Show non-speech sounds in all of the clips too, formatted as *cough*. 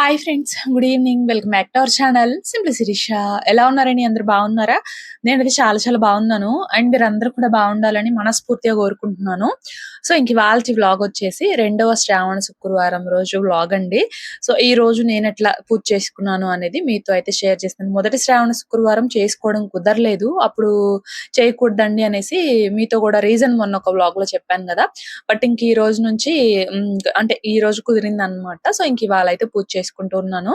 Hi friends good evening welcome back to our channel simply Sirisha ఎలా ఉన్నారని అందరు బాగున్నారా? నేనైతే చాలా చాలా బాగున్నాను. అండ్ మీరు అందరు కూడా బాగుండాలని మనస్ఫూర్తిగా కోరుకుంటున్నాను. సో ఇంక ఇవాళ వ్లాగ్ వచ్చేసి రెండవ శ్రావణ శుక్రవారం రోజు వ్లాగ్ అండి. సో ఈ రోజు నేను ఎట్లా పూజ చేసుకున్నాను అనేది మీతో అయితే షేర్ చేస్తాను. మొదటి శ్రావణ శుక్రవారం చేసుకోవడం కుదరలేదు. అప్పుడు చేయకూడదండి అనేసి మీతో కూడా రీజన్ మొన్న ఒక వ్లాగ్లో చెప్పాను కదా. బట్ ఇంక ఈ రోజు నుంచి అంటే ఈ రోజు కుదిరింది అనమాట సో ఇంక ఇవాళ అయితే పూజ చేసుకుంటూ ఉన్నాను.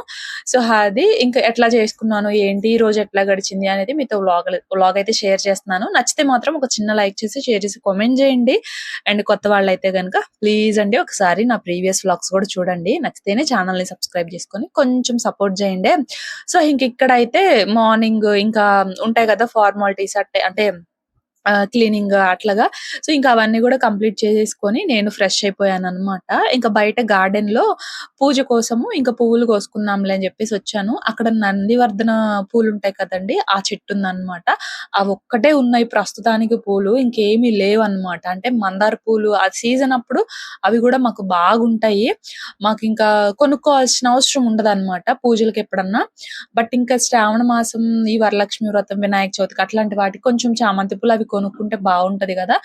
సో అది ఇంకా ఎట్లా చేసుకున్నాను ఏంటి ఈ రోజు ఎట్లా గడిచింది అనేది మీతో వ్లాగ్ వ్లాగ్ అయితే షేర్ చేస్తున్నాను. నచ్చితే మాత్రం ఒక చిన్న లైక్ చేసి షేర్ చేసి కామెంట్ చేయండి. అండ్ కొత్త వాళ్ళు అయితే కనుక ప్లీజ్ అండి ఒకసారి నా ప్రీవియస్ వ్లాగ్స్ కూడా చూడండి. నచ్చితేనే ఛానల్ని సబ్స్క్రైబ్ చేసుకొని కొంచెం సపోర్ట్ చేయండి. సో ఇంక ఇక్కడైతే మార్నింగ్ ఇంకా ఉంటాయి కదా ఫార్మాలిటీస్ అంటే అంటే క్లీనింగ్ అట్లాగా. సో ఇంకా అవన్నీ కూడా కంప్లీట్ చేసేసుకొని నేను ఫ్రెష్ అయిపోయాను అనమాట ఇంకా బయట గార్డెన్లో పూజ కోసము ఇంకా పువ్వులు కోసుకుందాంలే అని చెప్పేసి వచ్చాను. అక్కడ నందివర్ధన పూలు ఉంటాయి కదండి ఆ చెట్టు ఉందన్నమాట అవి ఒక్కటే ఉన్నాయి ప్రస్తుతానికి పూలు ఇంకేమీ లేవు అన్నమాట అంటే మందార పూలు ఆ సీజన్ అప్పుడు అవి కూడా మాకు బాగుంటాయి. మాకు ఇంకా కొనుక్కోవాల్సిన అవసరం ఉండదు అనమాట పూజలకి ఎప్పుడన్నా. బట్ ఇంకా శ్రావణ మాసం ఈ వరలక్ష్మి వ్రతం వినాయక చవితికి అట్లాంటి వాటికి కొంచెం చామంతి పూలు అవి కొనుక్కుంటే బాగుంటది కదా.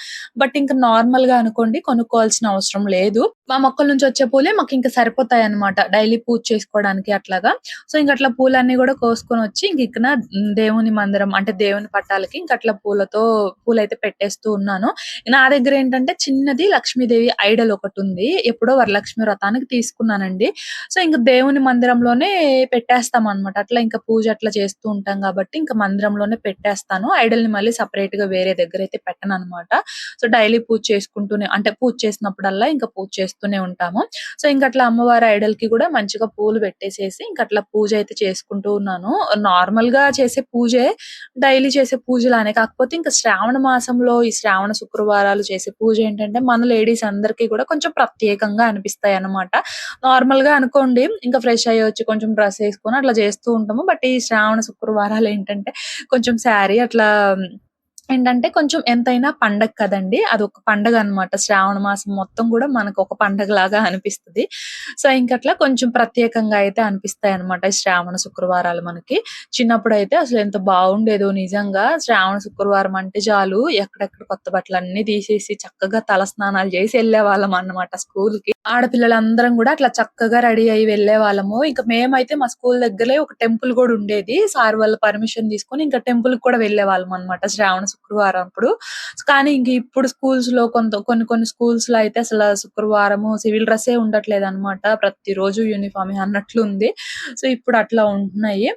బట్ ఇంకా నార్మల్గా అనుకోండి కొనుక్కోవాల్సిన అవసరం లేదు. మా మొక్కల నుంచి వచ్చే పూలే మాకు ఇంకా సరిపోతాయి అనమాట డైలీ పూజ చేసుకోవడానికి అట్లాగా. సో ఇంక అట్లా పూలన్నీ కూడా కోసుకొని వచ్చి ఇంక ఇక్కడ దేవుని మందిరం అంటే దేవుని పట్టాలకి ఇంక అట్లా పూలతో పూలైతే పెట్టేస్తూ ఉన్నాను. నా దగ్గర ఏంటంటే చిన్నది లక్ష్మీదేవి ఐడల్ ఒకటి ఉంది ఎప్పుడో వరలక్ష్మి వ్రతానికి తీసుకున్నానండి. సో ఇంకా దేవుని మందిరంలోనే పెట్టేస్తాం అనమాట అట్లా ఇంకా పూజ అట్లా చేస్తూ ఉంటాం కాబట్టి ఇంకా మందిరంలోనే పెట్టేస్తాను. ఐడల్ని మళ్ళీ సపరేట్గా వేరే దగ్గర అయితే పెట్టను అనమాట సో డైలీ పూజ చేసుకుంటూనే అంటే పూజ చేసినప్పుడల్లా ఇంకా పూజ చేస్తూనే ఉంటాము. సో ఇంకా అట్లా అమ్మవారి ఐడల్కి కూడా మంచిగా పూలు పెట్టేసేసి ఇంకా అట్లా పూజ అయితే చేసుకుంటూ ఉన్నాను. నార్మల్గా చేసే పూజే డైలీ చేసే పూజలానే. కాకపోతే ఇంకా శ్రావణ మాసంలో ఈ శ్రావణ శుక్రవారాలు చేసే పూజ ఏంటంటే మన లేడీస్ అందరికీ కూడా కొంచెం ప్రత్యేకంగా అనిపిస్తాయి అన్నమాట నార్మల్గా అనుకోండి ఇంకా ఫ్రెష్ అయ్యి వచ్చి కొంచెం డ్రెస్ వేసుకొని అట్లా చేస్తూ ఉంటాము. బట్ ఈ శ్రావణ శుక్రవారాలు ఏంటంటే కొంచెం శారీ అట్లా ఏంటంటే కొంచెం ఎంతైనా పండగ కదండి. అది ఒక పండగ అన్నమాట. శ్రావణ మాసం మొత్తం కూడా మనకు ఒక పండగ లాగా అనిపిస్తుంది. సో ఇంకట్లా కొంచెం ప్రత్యేకంగా అయితే అనిపిస్తాయి అనమాట శ్రావణ శుక్రవారాలు మనకి. చిన్నప్పుడు అయితే అసలు ఎంత బాగుండేదో నిజంగా. శ్రావణ శుక్రవారం అంటే చాలు ఎక్కడెక్కడ కొత్త బట్టలు అన్ని తీసేసి చక్కగా తల స్నానాలు చేసి వెళ్ళే వాళ్ళం అన్నమాట స్కూల్కి ఆడపిల్లలందరం కూడా అట్లా చక్కగా రెడీ అయ్యి వెళ్ళే వాళ్ళము ఇంకా మేమైతే మా స్కూల్ దగ్గరే ఒక టెంపుల్ కూడా ఉండేది. సార్ వాళ్ళ పర్మిషన్ తీసుకొని ఇంకా టెంపుల్ కూడా వెళ్ళే వాళ్ళం అనమాట శ్రావణ శుక్రవారం అప్పుడు కానీ ఇంక ఇప్పుడు స్కూల్స్లో కొంత కొన్ని కొన్ని స్కూల్స్లో అయితే అసలు శుక్రవారము సివిల్ డ్రెస్సే ఉండట్లేదు అనమాట ప్రతిరోజు యూనిఫామ్ అన్నట్లు ఉంది సో ఇప్పుడు అట్లా ఉంటున్నాయి.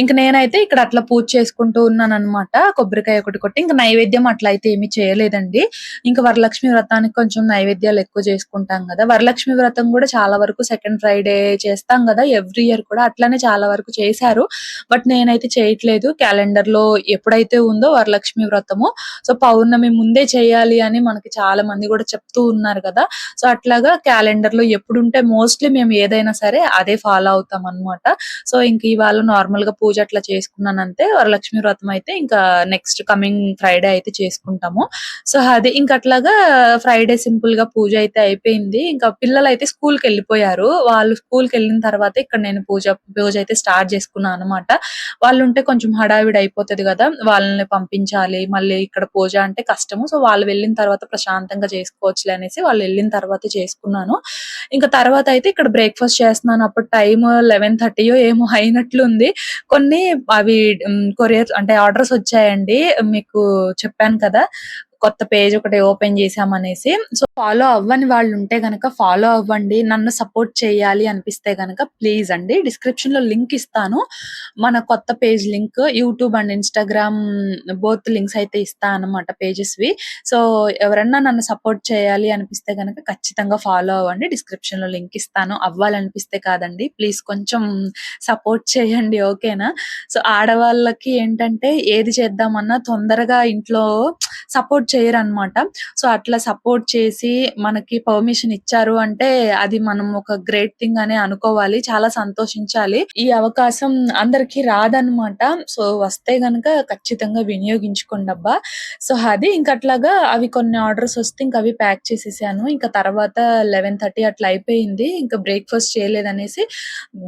ఇంక నేనైతే ఇక్కడ అట్లా పూజ చేసుకుంటూ ఉన్నాను అనమాట కొబ్బరికాయ ఒకటి కొట్టి ఇంకా నైవేద్యం అట్లా అయితే ఏమీ చేయలేదండి. ఇంకా వరలక్ష్మి వ్రతానికి కొంచెం నైవేద్యాలు ఎక్కువ చేసుకుంటాం కదా. వరలక్ష్మి వ్రతం కూడా చాలా వరకు సెకండ్ ఫ్రైడే చేస్తాం కదా. ఎవ్రీ ఇయర్ కూడా అట్లానే చాలా వరకు చేశారు. బట్ నేనైతే చేయట్లేదు. క్యాలెండర్లో ఎప్పుడైతే ఉందో వరలక్ష్మి వ్రతము. సో పౌర్ణమి ముందే చేయాలి అని మనకి చాలా మంది కూడా చెప్తూ ఉన్నారు కదా. సో అట్లాగా క్యాలెండర్లో ఎప్పుడు ఉంటే మోస్ట్లీ మేము ఏదైనా సరే అదే ఫాలో అవుతాం అన్నమాట. సో ఇంక ఇవాళ నార్మల్గా పూజ అట్లా చేసుకున్నాను అంతే వరలక్ష్మి వ్రతం అయితే ఇంకా నెక్స్ట్ కమింగ్ ఫ్రైడే అయితే చేసుకుంటాము. సో అది ఇంకా అట్లాగా ఫ్రైడే సింపుల్గా పూజ అయితే అయిపోయింది. ఇంకా పిల్లలు అయితే స్కూల్కి వెళ్ళిపోయారు. వాళ్ళు స్కూల్కి వెళ్ళిన తర్వాత ఇక్కడ నేను పూజ పూజ అయితే స్టార్ట్ చేసుకున్నాను అనమాట వాళ్ళు ఉంటే కొంచెం హడావిడి అయిపోతది కదా. వాళ్ళని పంపించాలి మళ్ళీ ఇక్కడ పూజ అంటే కష్టము. సో వాళ్ళు వెళ్ళిన తర్వాత ప్రశాంతంగా చేసుకోవచ్చులే అనేసి వాళ్ళు వెళ్ళిన తర్వాత చేసుకున్నాను. ఇంకా తర్వాత అయితే ఇక్కడ బ్రేక్ఫాస్ట్ చేస్తున్నాను. అప్పుడు టైం లెవెన్ థర్టీయో ఏమో అయినట్లుంది. కొన్ని అవి కొరియర్ అంటే ఆర్డర్స్ వచ్చాయండి. మీకు చెప్పాను కదా. కొత్త పేజ్ ఒకటి ఓపెన్ చేసామనేసి సో ఫాలో అవ్వని వాళ్ళు ఉంటే గనక ఫాలో అవ్వండి నన్ను సపోర్ట్ చేయాలి అనిపిస్తే గనక ప్లీజ్ అండి. డిస్క్రిప్షన్లో లింక్ ఇస్తాను. మన కొత్త page link YouTube and Instagram both links అయితే ఇస్తాను అనమాట పేజెస్ వి. సో ఎవరన్నా నన్ను సపోర్ట్ చేయాలి అనిపిస్తే గనక ఖచ్చితంగా ఫాలో అవ్వండి. డిస్క్రిప్షన్లో లింక్ ఇస్తాను. అవ్వాలనిపిస్తే కాదండి. ప్లీజ్ కొంచెం సపోర్ట్ చేయండి ఓకేనా సో ఆడవాళ్ళకి ఏంటంటే ఏది చేద్దామన్నా తొందరగా ఇంట్లో సపోర్ట్ సపోర్ట్ చేయరనమాట. సో, అట్లా సపోర్ట్ చేసి మనకి పర్మిషన్ ఇచ్చారు అంటే అది మనం ఒక గ్రేట్ థింగ్ అని అనుకోవాలి. చాలా సంతోషించాలి. ఈ అవకాశం అందరికి రాదనమాట. సో, వస్తే గనక ఖచ్చితంగా వినియోగించుకోండబ్బా! సో, అది ఇంక అట్లాగా అవి కొన్ని ఆర్డర్స్ వస్తే ఇంకా అవి ప్యాక్ చేసేసాను. ఇంకా తర్వాత 11:30 అట్లా అయిపోయింది. ఇంకా బ్రేక్‌ఫాస్ట్ చేయలేదనేసి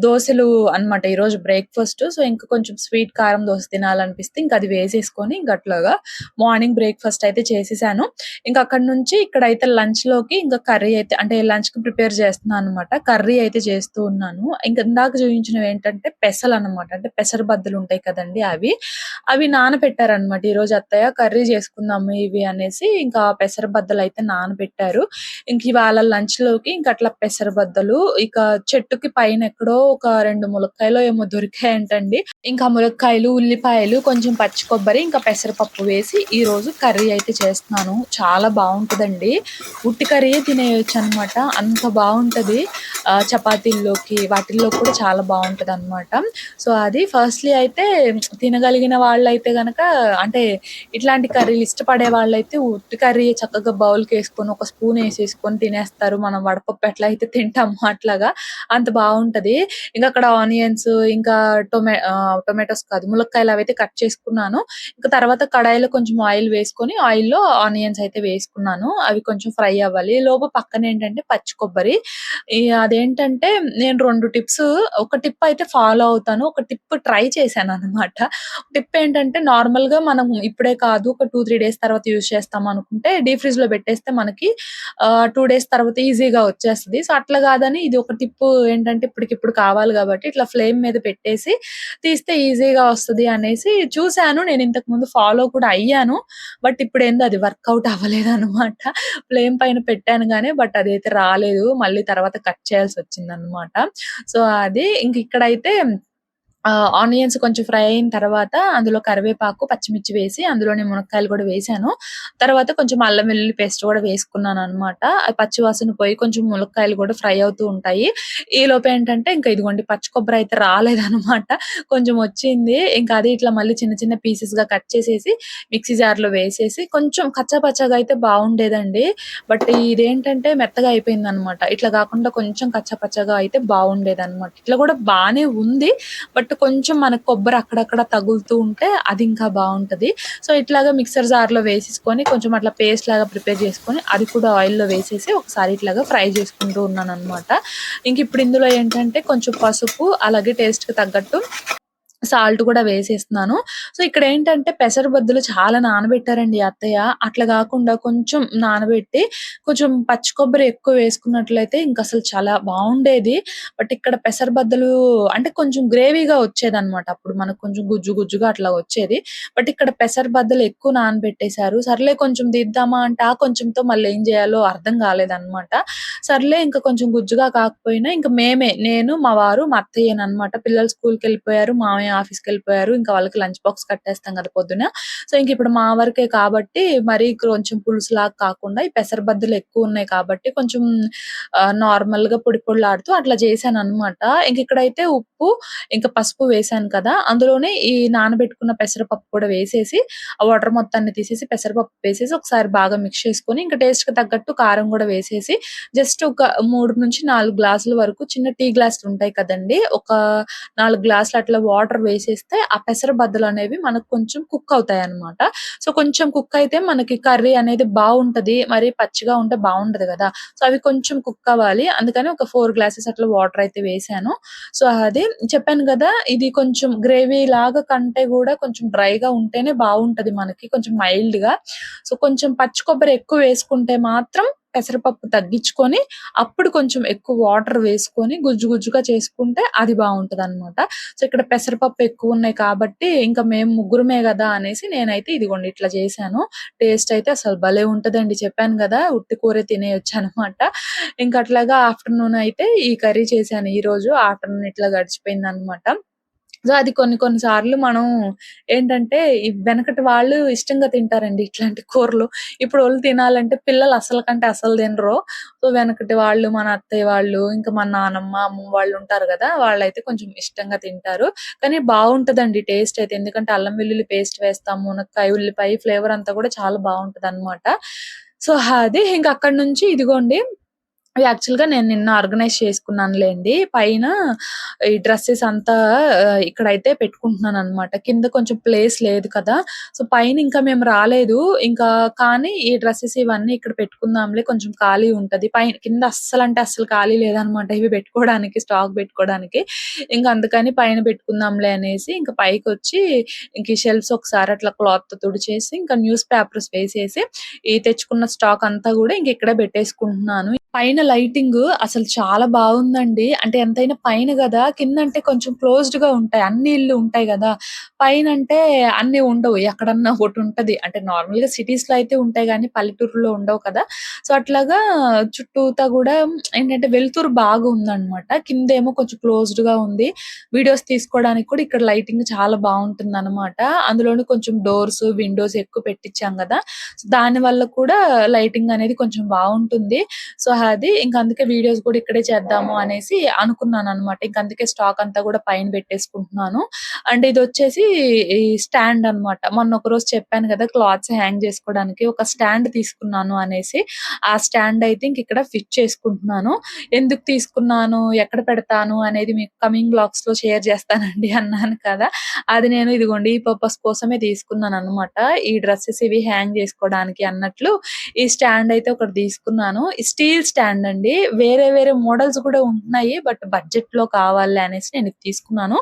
దోశలు అనమాట ఈరోజు బ్రేక్‌ఫాస్ట్. సో, ఇంకా కొంచెం స్వీట్ కారం దోశ తినాలనిపిస్తే ఇంకా అది వేసేసుకొని ఇంకా అట్లాగా మార్నింగ్ బ్రేక్‌ఫాస్ట్ అయితే చేసేసాను. ఇంకా అక్కడి నుంచి ఇక్కడైతే లంచ్‌లోకి ఇంకా కర్రీ అయితే అంటే లంచ్‌కి ప్రిపేర్ చేస్తున్నాను అనమాట కర్రీ అయితే చేస్తూ ఉన్నాను. ఇంకా ఇందాక చూపించినవి ఏంటంటే పెసలు అనమాట అంటే పెసర బద్దలు ఉంటాయి కదండీ అవి. అవి నానబెట్టారనమాట. ఈరోజు అత్తయ్య కర్రీ చేసుకుందాము ఇవి అనేసి ఇంకా పెసర బద్దలు అయితే నానబెట్టారు. ఇంక ఇవాళ లంచ్‌లోకి ఇంకా అట్లా పెసర బద్దలు ఇక చెట్టుకి పైన ఎక్కడో ఒక రెండు ములక్కాయలు ఏమో దొరికాయంటండి. ఇంకా ములక్కాయలు, ఉల్లిపాయలు, కొంచెం పచ్చి కొబ్బరి, ఇంకా పెసరపప్పు వేసి ఈ రోజు కర్రీ అయితే చేస్తున్నాను. చాలా బాగుంటుందండి ఉట్టి కర్రీ తినేయచ్చు అనమాట అంత బాగుంటుంది చపాతీల్లోకి వాటిల్లో కూడా చాలా బావుంటదనమాట. సో, అది ఫస్ట్‌లీ అయితే తినగలిగిన వాళ్ళైతే గనక అంటే ఇట్లాంటి కర్రీలు ఇష్టపడే వాళ్ళైతే ఉట్టి కర్రీ చక్కగా బౌల్‌కేసుకొని ఒక స్పూన్ వేసేసుకొని తినేస్తారు. మనం వడపప్పు ఎట్లా అయితే తింటామో అట్లాగా అంత బాగుంటుంది ఇంకా అక్కడ ఆనియన్స్ ఇంకా టొమాటో టొమాటోస్ కాదు ములక్కాయలు అవైతే కట్ చేసుకున్నాను. ఇంకా తర్వాత కడాయిలో కొంచెం ఆయిల్ వేసుకొని ఆయిల్ ఆయిల్‌లో ఆనియన్స్ అయితే వేసుకున్నాను. అవి కొంచెం ఫ్రై అవ్వాలి. ఈలోపు పక్కనేంటంటే పచ్చి కొబ్బరి. అదేంటంటే నేను రెండు టిప్స్ ఒక టిప్ అయితే ఫాలో అవుతాను. ఒక టిప్ ట్రై చేశాను అనమాట టిప్ ఏంటంటే నార్మల్‌గా మనం ఇప్పుడే కాదు ఒక 2, 3 డేస్ తర్వాత యూజ్ చేస్తాం అనుకుంటే డీప్ ఫ్రిడ్జ్‌లో పెట్టేస్తే మనకి టూ డేస్ తర్వాత ఈజీగా వచ్చేస్తది. సో, అట్లా కాదని ఇది ఒక టిప్ ఏంటంటే ఇప్పటికిప్పుడు కావాలి కాబట్టి ఇట్లా ఫ్లేమ్ మీద పెట్టేసి తీస్తే ఈజీగా వస్తది అనేసి చూసాను. నేను ఇంతకు ముందు ఫాలో కూడా అయ్యాను. బట్ ఇప్పుడు ఇప్పుడేందో అది వర్కౌట్ అవ్వలేదనమాట. ఫ్లేమ్ పైన పెట్టాను కానీ బట్ అదైతే రాలేదు. మళ్ళీ తర్వాత కట్ చేయాల్సి వచ్చిందన్నమాట సో, అది ఇంక ఇక్కడైతే ఆనియన్స్ కొంచెం ఫ్రై అయిన తర్వాత అందులో కరివేపాకు, పచ్చిమిర్చి వేసి అందులోనే మునక్కాయలు కూడా వేశాను. తర్వాత కొంచెం అల్లం వెల్లుల్లి పేస్ట్ కూడా వేసుకున్నాననమాట. ఆ పచ్చి వాసన పోయి కొంచెం మునక్కాయలు కూడా ఫ్రై అవుతూ ఉంటాయి. ఈలోపు ఏంటంటే ఇంకా ఇదిగోండి పచ్చి కొబ్బరి అయితే రాలేదనమాట. కొంచెం వచ్చింది. ఇంకా అది ఇట్లా మళ్ళీ చిన్న చిన్న పీసెస్గా కట్ చేసేసి మిక్సీ జార్లో వేసేసి కొంచెం కచ్చా పచ్చగా అయితే బాగుండేదండి బట్ ఇదేంటంటే మెత్తగా అయిపోయింది అనమాట ఇట్లా కాకుండా కొంచెం కచ్చా పచ్చగా అయితే అనమాట ఇట్లా కూడా బాగానే ఉంది. బట్ కొంచెం మనకు కొబ్బరి అక్కడక్కడ తగులుతూ ఉంటే అది ఇంకా బాగుంటుంది. సో, ఇట్లాగా మిక్సర్ జార్‌లో వేసేసుకొని కొంచెం అట్లా పేస్ట్ లాగా ప్రిపేర్ చేసుకొని అది కూడా ఆయిల్‌లో వేసేసి ఒకసారి ఇట్లాగా ఫ్రై చేసుకుంటూ ఉన్నాను అనమాట ఇంక ఇప్పుడు ఇందులో ఏంటంటే కొంచెం పసుపు అలాగే టేస్ట్‌కి తగ్గట్టు సాల్ట్ కూడా వేసేస్తున్నాను. సో, ఇక్కడేంటంటే పెసర బద్దులు చాలా నానబెట్టారండి అత్తయ్య. అట్లా కాకుండా కొంచెం నానబెట్టి కొంచెం పచ్చి కొబ్బరి ఎక్కువ వేసుకున్నట్లయితే ఇంకా అసలు చాలా బాగుండేది బట్ ఇక్కడ పెసర బద్దలు అంటే కొంచెం గ్రేవీగా వచ్చేదనమాట. అప్పుడు మనకు కొంచెం గుజ్జు గుజ్జుగా అట్లా వచ్చేది. బట్ ఇక్కడ పెసర బద్దలు ఎక్కువ నానబెట్టేశారు. సర్లే కొంచెం తీద్దామా అంటే ఆ కొంచెంతో మళ్ళీ ఏం చేయాలో అర్థం కాలేదన్నమాట సర్లే ఇంకా కొంచెం గుజ్జుగా కాకపోయినా ఇంకా మేమే నేను, మా వారు, మా అత్తయ్యనమాట పిల్లలు స్కూల్‌కెళ్ళిపోయారు. మామయ్య ఆఫీస్‌కెళ్ళిపోయారు. ఇంకా వాళ్ళకి లంచ్ బాక్స్ కట్టేస్తాం కదా పొద్దున. సో, ఇంక ఇప్పుడు మా వరకే కాబట్టి మరీ కొంచెం పులుసులాగా కాకుండా ఈ పెసర బద్దలు ఎక్కువున్నాయి కాబట్టి కొంచెం నార్మల్ నార్మల్‌గా పొడి పొడిలాడుతూ అట్లా చేశాననమాట. ఇంక ఇక్కడైతే ఉప్పు, ఇంకా పసుపు వేశాను కదా! అందులోనే ఈ నానబెట్టుకున్న పెసరపప్పు కూడా వేసేసి ఆ వాటర్ మొత్తాన్ని తీసేసి పెసరపప్పు వేసేసి ఒకసారి బాగా మిక్స్ చేసుకొని టేస్ట్ టేస్ట్‌కి తగ్గట్టు కారం కూడా వేసేసి జస్ట్ ఒక 3-4 గ్లాసుల వరకు చిన్న టీ గ్లాసులుంటాయి కదండి ఒక నాలుగు గ్లాసులు అట్లా వాటర్ వేసేస్తే ఆ పెసర బద్దలు అనేవి మనకు కొంచెం కుక్ అవుతాయన్నమాట. సో, కొంచెం కుక్ అయితే మనకి కర్రీ అనేది బాగుంటది మరి పచ్చిగా ఉంటే బాగుంటుంది కదా సో, అవి కొంచెం కుక్ అవ్వాలి. అందుకని ఒక ఫోర్ గ్లాసెస్ అట్లా వాటర్ అయితే వేసాను సో, అది చెప్పాను కదా ఇది కొంచెం గ్రేవీ లాగా కంటే కూడా కొంచెం డ్రైగా ఉంటేనే బాగుంటది మనకి కొంచెం మైల్డ్‌గా. సో, కొంచెం పచ్చి కొబ్బరి ఎక్కువ వేసుకుంటే మాత్రం పెసరపప్పు తగ్గించుకొని అప్పుడు కొంచెం ఎక్కువ వాటర్ వేసుకొని గుజ్జు గుజ్జుగా చేసుకుంటే అది బావుంటదనమాట. సో, ఇక్కడ పెసరపప్పు ఎక్కువ ఉన్నాయి కాబట్టి ఇంకా మేము ముగ్గురమే కదా అనేసి నేనైతే ఇదిగోండి ఇట్లా చేశాను. టేస్ట్ అయితే అసలు భలే ఉంటదండి. చెప్పాను కదా ఉట్టి కూర తినేయొచ్చు అనమాట ఇంకా అట్లాగా ఆఫ్టర్‌నూన్ అయితే ఈ కర్రీ చేశాను ఈరోజు. ఆఫ్టర్‌నూన్ ఇట్లా గడిచిపోయింది అనమాట సో, అది కొన్ని కొన్ని సార్లు మనం ఏంటంటే, ఈ వెనకటి వాళ్ళు ఇష్టంగా తింటారండి ఇట్లాంటి కూరలు. ఇప్పుడు వాళ్ళు తినాలంటే పిల్లలు అసలు కంటే అసలు తినరు. సో, వెనకటి వాళ్ళు, మన అత్తయ్య వాళ్ళు, ఇంకా మన నానమ్మ, అమ్మమ్మ వాళ్ళు ఉంటారు కదా వాళ్ళైతే కొంచెం ఇష్టంగా తింటారు. కానీ బాగుంటుందండి టేస్ట్ అయితే. ఎందుకంటే అల్లం వెల్లుల్లి పేస్ట్ వేస్తాం, మునక్కాయ, ఉల్లిపాయ ఫ్లేవర్ అంతా కూడా చాలా బాగుంటుంది అనమాట సో, అది ఇంకా అక్కడి నుంచి ఇదిగోండి యాక్చువల్‌గా నేను నిన్న ఆర్గనైజ్ చేసుకున్నానులెండి. పైన ఈ డ్రెస్సెస్ అంతా ఇక్కడైతే పెట్టుకుంటున్నాను అనమాట కింద కొంచెం ప్లేస్ లేదు కదా! సో, పైన ఇంకా మేము రాలేదు. ఇంకా కానీ ఈ డ్రెస్సెస్ ఇవన్నీ ఇక్కడ పెట్టుకుందాంలే కొంచెం ఖాళీ ఉంటది. పైన కింద అస్సలంటే అస్సలు ఖాళీ లేదనమాట. ఇవి పెట్టుకోవడానికి, స్టాక్ పెట్టుకోవడానికి. ఇంకా అందుకని పైన పెట్టుకుందాంలే అనేసి ఇంకా పైకి వచ్చి ఇంక ఈ షెల్ఫ్స్ ఒకసారి అట్లా క్లాత్ తుడిచేసి, ఇంకా న్యూస్ పేపర్స్ వేసేసి, ఈ తెచ్చుకున్న స్టాక్ అంతా కూడా ఇంక ఇక్కడే పెట్టేసుకుంటున్నాను. పైన లైటింగ్ అసలు చాలా బాగుందండి అంటే ఎంతైనా పైన కదా కింద అంటే కొంచెం క్లోజ్డ్గా ఉంటాయి. అన్ని ఇల్లు ఉంటాయి కదా పైన అంటే అన్ని ఉండవు. ఎక్కడన్నా ఒకటి ఉంటది అంటే నార్మల్గా సిటీస్లో అయితే ఉంటాయి కానీ పల్లెటూరులో ఉండవు కదా! సో, అట్లాగా చుట్టూతా కూడా ఏంటంటే వెలుతురు బాగుందనమాట. కిందేమో కొంచెం క్లోజ్డ్‌గా ఉంది. వీడియోస్ తీసుకోవడానికి కూడా ఇక్కడ లైటింగ్ చాలా బాగుంటుంది అనమాట అందులోనే కొంచెం డోర్స్, విండోస్ ఎక్కువ పెట్టిచ్చాం కదా దాని వల్ల కూడా లైటింగ్ అనేది కొంచెం బాగుంటుంది సో, అది ఇంకా అందుకే వీడియోస్ కూడా ఇక్కడే చేద్దాము అనేసి అనుకున్నాను అనమాట ఇంక అందుకే స్టాక్ అంతా కూడా పైన పెట్టేసుకుంటున్నాను. అండ్ ఇదొచ్చేసి ఈ స్టాండ్ అనమాట. మొన్న ఒకరోజు చెప్పాను కదా క్లాత్స్ హ్యాంగ్ చేసుకోవడానికి ఒక స్టాండ్ తీసుకున్నాను అనేసి. ఆ స్టాండ్ అయితే ఇంక ఇక్కడ ఫిట్ చేసుకుంటున్నాను. ఎందుకు తీసుకున్నాను, ఎక్కడ పెడతాను అనేది మీకు కమింగ్ బ్లాగ్స్‌లో షేర్ చేస్తానండి అన్నాను కదా! అది నేను ఇదిగోండి ఈ పర్పస్ కోసమే తీసుకున్నాను అనమాట ఈ డ్రెస్సెస్ ఇవి హ్యాంగ్ చేసుకోవడానికి అన్నట్లు ఈ స్టాండ్ అయితే ఒకటి తీసుకున్నాను. స్టీల్ స్టాండ్ అండి. వేరే వేరే మోడల్స్ కూడా ఉంటున్నాయి. బట్ బడ్జెట్లో కావాలి అనేసి నేను తీసుకున్నాను.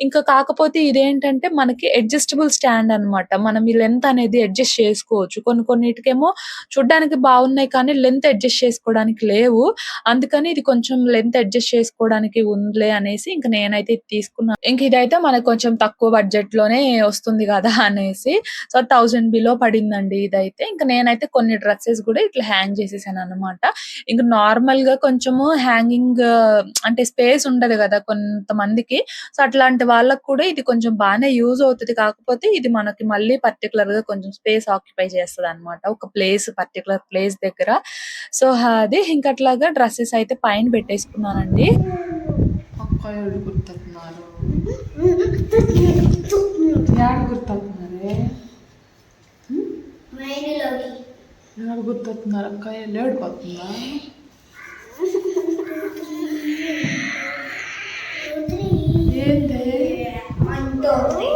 ఇంకా కాకపోతే ఇదేంటంటే మనకి అడ్జస్టబుల్ స్టాండ్ అనమాట. మనం ఈ లెంత్ అనేది అడ్జస్ట్ చేసుకోవచ్చు. కొన్ని కొన్నిటికేమో చూడ్డానికి బాగున్నాయి కానీ లెంత్ అడ్జస్ట్ చేసుకోవడానికి లేవు. అందుకని ఇది కొంచెం లెంత్ అడ్జస్ట్ చేసుకోవడానికి ఉందిలే అనేసి ఇంకా నేనైతే ఇది తీసుకున్నాను. ఇంక ఇదైతే మనకు కొంచెం తక్కువ బడ్జెట్లోనే వస్తుంది కదా అనేసి సో, థౌజండ్ బిలో పడిందండి ఇదైతే. ఇంకా నేనైతే కొన్ని డ్రెస్సెస్ కూడా ఇట్లా హ్యాంగ్ చేసేసాను అనమాట ఇంక నార్మల్‌గా కొంచెము హ్యాంగింగ్ అంటే స్పేస్ ఉండదు గదా! కొంతమందికి. సో, అట్లాంటి వాళ్ళకి కూడా ఇది కొంచెం బానే యూజ్ అవుతది. కాకపోతే ఇది మనకి మళ్ళీ పర్టిక్యులర్‌గా కొంచెం స్పేస్ ఆక్యుపై చేస్తదనమాట. ఒక ప్లేస్ పర్టిక్యులర్ ప్లేస్ దగ్గర. సో, అది ఇంక అట్లాగా డ్రెసెస్ అయితే పైన పెట్టేసుకున్నానండి. అక్కోయోళ్ళు *laughs* గుర్తొస్తున్నారు. యాడ గుర్తొస్తున్నారే? హ్మ్. మైండ్‌లోకి. యాడ గుర్తొస్తున్నారు అక్కోయోళ్ళు ఏడుపొస్తుందా? ఏందే? అంటోంది.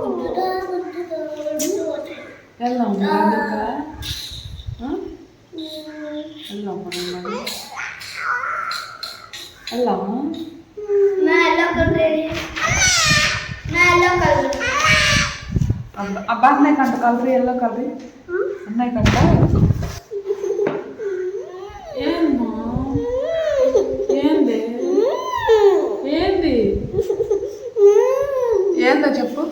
గుడ్డుదా, గుడ్డుదా, గుడ్డుదా. వెళ్దామా దగ్గరకా? ఆ? వెళ్దామా మనం? వెళ్దామా? నా ఎల్లో కలర్ ఏది? నా ఎల్లో కలర్. అన్నయ్య కంట ఏమ్మా ఏంది? ఏంది? ఏందో చెప్పు.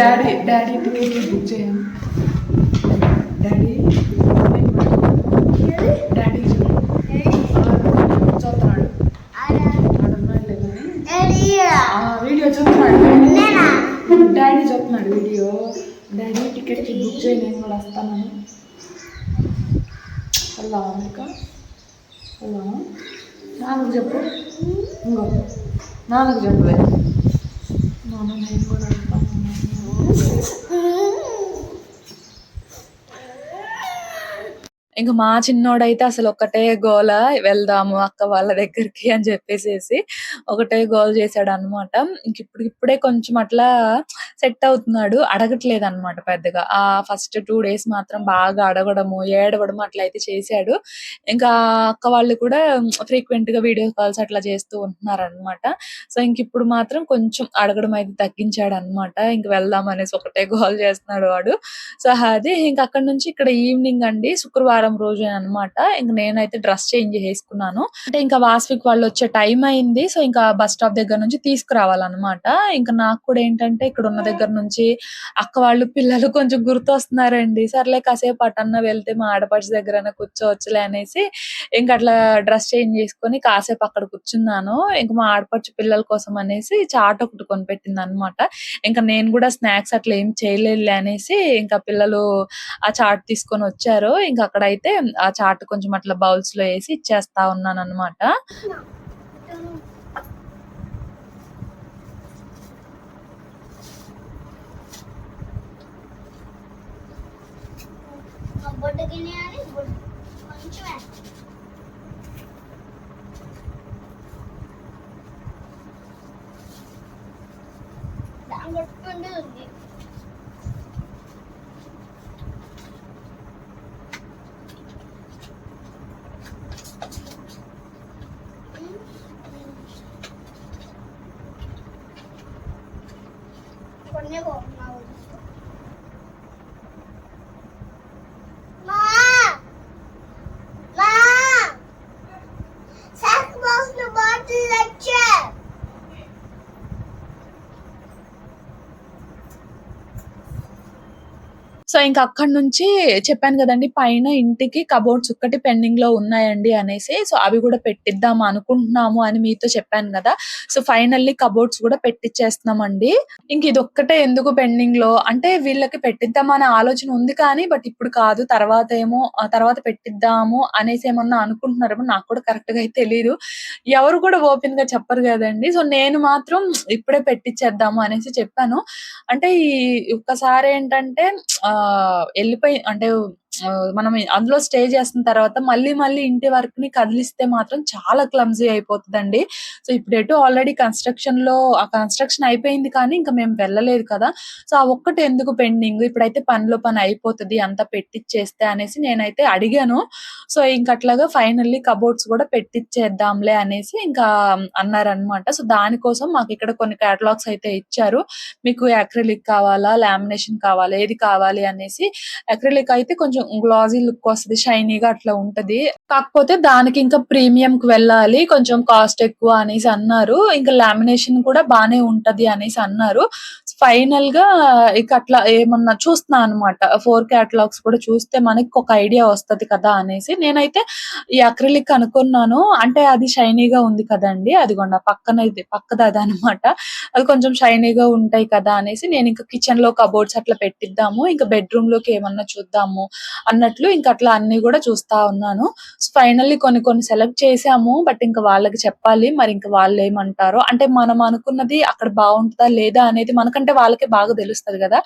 డాడీ డాడీ టికెట్ బుక్ చేయండి డాడీ డాడీ చూస్తున్నాడు. వీడియో చూస్తున్నాడు. నేనా? డాడీ చెప్తున్నాడు వీడియో. డాడీ టికెట్కి బుక్ చేయి నేను కూడా వస్తానని హలో అమెరికా హలో. నాన్నకు చెప్పు. ఇంకో. నాన్నకు చెప్పు. నాన్న నేను కూడా వస్తాను. ఇంకా మా చిన్నోడైతే అసలు ఒకటే గోల వెళ్దాము అక్క వాళ్ళ దగ్గరికి అని చెప్పేసేసి ఒకటే గోల చేశాడనమాట. ఇంక ఇప్పుడు ఇప్పుడే కొంచెం అట్లా సెట్ అవుతున్నాడు. అడగట్లేదు అనమాట పెద్దగా. ఆ ఫస్ట్ టూ డేస్ మాత్రం బాగా అడగడము, ఏడవడము అట్లా అయితే చేశాడు. ఇంకా అక్క వాళ్ళు కూడా ఫ్రీక్వెంట్గా వీడియో కాల్స్ అట్లా చేస్తూ ఉంటున్నారు అనమాట సో, ఇంకిప్పుడు మాత్రం కొంచెం అడగడం అయితే తగ్గించాడు అనమాట ఇంక వెళ్దాం అనేసి ఒకటే గోల చేస్తున్నాడు వాడు. సో, అది ఇంక అక్కడ నుంచి ఇక్కడ ఈవినింగ్ అండి శుక్రవారం రోజు అన్నమాట. ఇంక నేనైతే డ్రెస్ చేంజ్ చేసుకున్నాను. అంటే ఇంకా వాస్విక్ వాళ్ళు వచ్చే టైం అయింది. సో, ఇంకా బస్ స్టాప్ దగ్గర నుంచి తీసుకురావాలన్నమాట. ఇంకా నాకు కూడా ఏంటంటే ఇక్కడ ఉన్న దగ్గర నుంచి అక్క వాళ్ళు, పిల్లలు కొంచెం గుర్తొస్తున్నారండి. సర్లే కాసేపు అటన్నా వెళ్తే మా ఆడపడుచు దగ్గర కూర్చోవచ్చులే అనేసి ఇంకా అట్లా డ్రెస్ చేంజ్ చేసుకొని కాసేపు అక్కడ కూర్చున్నాను. ఇంకా మా ఆడపడిచి పిల్లల కోసం అనేసి చాట్ ఒకటి కొనిపెట్టిందన్నమాట. ఇంకా నేను కూడా స్నాక్స్ అట్లా ఏం చేయలేదులే అనేసి ఇంకా పిల్లలు ఆ చాట్ తీసుకొని వచ్చారు. ఇంకా అక్కడ అయితే ఆ చాట్ కొంచెం అట్లా బౌల్స్లో వేసి ఇచ్చేస్తా ఉన్నానన్నమాట. బొడ్డు గిన్నె అని బొడ్డు కొంచెమే దాని కొట్టుకుంటూ ఉంది కొన్ని కోరుకున్నావు మా మా సాక్ బాక్స్లో బాటిల్ వచ్చే సో, ఇంకా అక్కడి నుంచి చెప్పాను కదండి పైన ఇంటికి కబోర్డ్స్ ఒక్కటి పెండింగ్లో ఉన్నాయండి అనేసి. సో, అవి కూడా పెట్టిద్దాం అనుకుంటున్నాము అని మీతో చెప్పాను కదా సో, ఫైనల్లీ కబోర్డ్స్ కూడా పెట్టిచ్చేస్తున్నామండి. ఇంక ఒక్కటే ఎందుకు పెండింగ్లో అంటే వీళ్ళకి పెట్టిద్దాం అనే ఆలోచన ఉంది కానీ, బట్ ఇప్పుడు కాదు తర్వాత ఏమో తర్వాత పెట్టిద్దాము అనేసి ఏమన్నా అనుకుంటున్నారేమో నాకు కూడా కరెక్ట్గా అయితే తెలియదు ఎవరు కూడా ఓపెన్గా చెప్పరు కదండి సో, నేను మాత్రం ఇప్పుడే పెట్టిచ్చేద్దాము అనేసి చెప్పాను. అంటే ఈ ఒక్కసారి ఏంటంటే ఆ వెళ్ళిపోయి అంటే మనం అందులో స్టే చేసిన తర్వాత మళ్ళీ మళ్ళీ ఇంటి వర్క్ని కదిలిస్తే మాత్రం చాలా క్లమ్జీ అయిపోతుందండి సో, ఇప్పుడు ఎటు ఆల్రెడీ కన్‌స్ట్రక్షన్‌లో ఆ కన్‌స్ట్రక్షన్ అయిపోయింది కానీ ఇంకా మేము వెళ్ళలేదు కదా! సో, ఆ ఒక్కటి ఎందుకు పెండింగ్ ఇప్పుడైతే పనిలో పని అయిపోతది అంతా పెట్టిచ్చేస్తే అనేసి నేనైతే అడిగాను. సో, ఇంక అట్లాగా ఫైనల్లీ కబోర్డ్స్ కూడా పెట్టిచ్చేద్దాంలే అనేసి ఇంకా అన్నారనమాట. సో, దానికోసం మాకు ఇక్కడ కొన్ని క్యాటలాగ్స్ అయితే ఇచ్చారు. మీకు అక్రిలిక్ కావాలా? లామినేషన్ కావాలా? ఏది కావాలి అనేసి అక్రిలిక్ అయితే కొంచెం గ్లాజీ లుక్ వస్తది. షైనీగా అట్లా ఉంటది. కాకపోతే దానికి ఇంకా ప్రీమియం కి వెళ్ళాలి. కొంచెం కాస్ట్ ఎక్కువ అనేసి అన్నారు. ఇంకా లామినేషన్ కూడా బానే ఉంటది అనేసి అన్నారు. ఫైనల్గా ఇక అట్లా ఏమన్నా చూస్తున్నా అనమాట. ఫోర్ క్యాటలాగ్స్ కూడా చూస్తే మనకి ఒక ఐడియా వస్తది కదా! అనేసి నేనైతే ఈ అక్రిలిక్ అనుకున్నాను. అంటే అది షైనీగా ఉంది కదండి అదిగోండి పక్కన ఇది పక్కది అదనమాట. అది కొంచెం షైనీగా ఉంటాయి కదా! అనేసి నేను ఇంకా కిచెన్లో కబోర్డ్స్ అట్లా పెట్టిద్దాము. ఇంకా బెడ్రూమ్లోకి ఏమన్నా చూద్దాము అన్నట్లు ఇంకా అట్లా అన్ని కూడా చూస్తా ఉన్నాను. సో, ఫైనల్లీ కొన్ని కొన్ని సెలెక్ట్ చేసాము. బట్ ఇంకా వాళ్ళకి చెప్పాలి. మరి ఇంకా వాళ్ళు ఏమంటారో అంటే మనం అనుకున్నది అక్కడ బాగుంటుందా లేదా? అనేది మనకంటే వాళ్ళకే బాగా తెలుస్తుంది కదా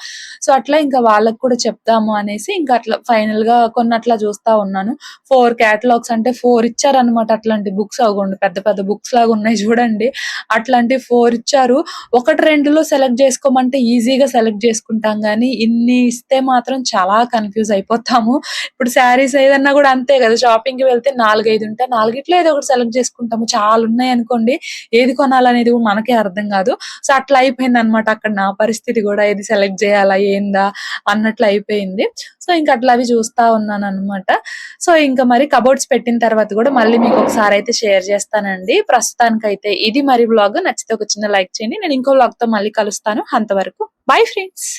సో, అట్లా ఇంకా వాళ్ళకి కూడా చెప్దాము అనేసి ఇంకా అట్లా ఫైనల్గా కొన్ని అట్లా చూస్తా ఉన్నాను. ఫోర్ క్యాటలాగ్స్ అంటే ఫోర్ ఇచ్చారనమాట అట్లాంటి బుక్స్ అవ్వండి పెద్ద పెద్ద బుక్స్ లాగా ఉన్నాయి చూడండి. అట్లాంటి ఫోర్ ఇచ్చారు. ఒకటి రెండులో సెలెక్ట్ చేసుకోమంటే ఈజీగా సెలెక్ట్ చేసుకుంటాం కానీ ఇన్ని ఇస్తే మాత్రం చాలా కన్‌ఫ్యూజ్ అయిపోతాము. ఇప్పుడు శారీస్ ఏదన్నా కూడా అంతే కదా షాపింగ్కి వెళ్తే 4, 5 ఉంటాయి. నాలుగిట్లో ఏదో ఒకటి సెలెక్ట్ చేసుకుంటాము. చాలా ఉన్నాయి అనుకోండి ఏది కొనాలనేది మనకే అర్థం కాదు సో, అట్లా అయిపోయింది అనమాట అక్కడ నా పరిస్థితి కూడా ఏది సెలెక్ట్ చేయాలా ఏందా? అన్నట్లు అయిపోయింది. సో, ఇంకా అట్లా అవి చూస్తా ఉన్నాను అనమాట సో, ఇంకా మరి కబోర్డ్స్ పెట్టిన తర్వాత కూడా మళ్ళీ మీకు ఒకసారి అయితే షేర్ చేస్తానండి. ప్రస్తుతానికైతే ఇది మరి వ్లాగ్. నచ్చితే ఒక చిన్న లైక్ చేయండి. నేను ఇంకో వ్లాగ్‌తో మళ్ళీ కలుస్తాను. అంతవరకు బై ఫ్రెండ్స్.